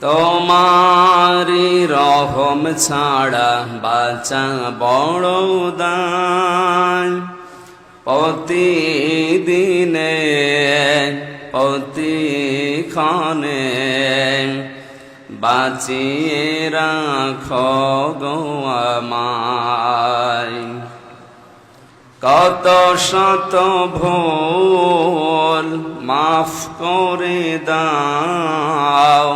তোমারি রহম ছাড়া বাঁচা বড় দান। প্রতিদিনে, প্রতিক্ষণে বাঁচিয়ে রাখ গো আমায়। কত শত ভোল মাফ করে দাও।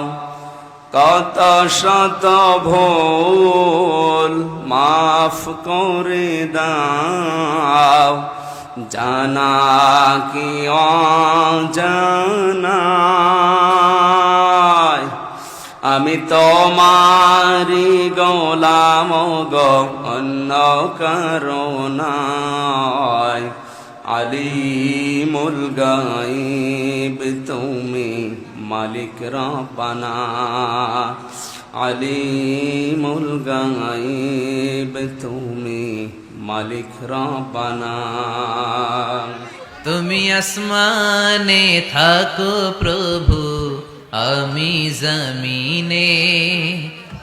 কত শত ভুল মাফ করে দাও। জানা কি অজানা? আমি তোমারি গোলাম গো, অন্য করুণায় আলিমুল গাইব তুমি মালিক রব্বানা। আলিমুল গাইব তুমি মালিক রব্বানা। তুমি আসমানে থাকো প্রভু, আমি জমিনে।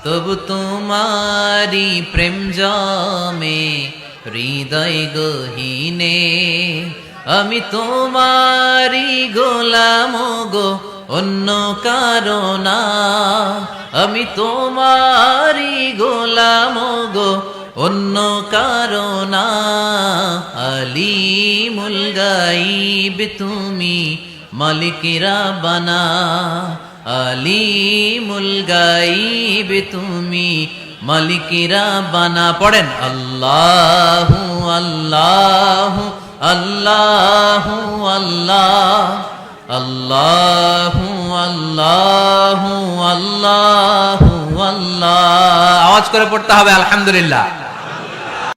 তবু তোমারি প্রেম জমে, হৃদয় গহীনে। আমি তোমারি গোলাম গো অন্য কারণা আমি তোমারি গোলাম গো, অন্য কারণা আলিমুল গাইব তুমি মালিকেরা বানা। আলিমুল গাইব তুমি মালিকেরা বানা। পড়েন, আল্লাহ আল্লাহ আল্লাহ আল্লাহ আল্লাহ আল্লাহ আল্লাহ আল্লাহ। আওয়াজ করে পড়তে হবে আলহামদুলিল্লাহ।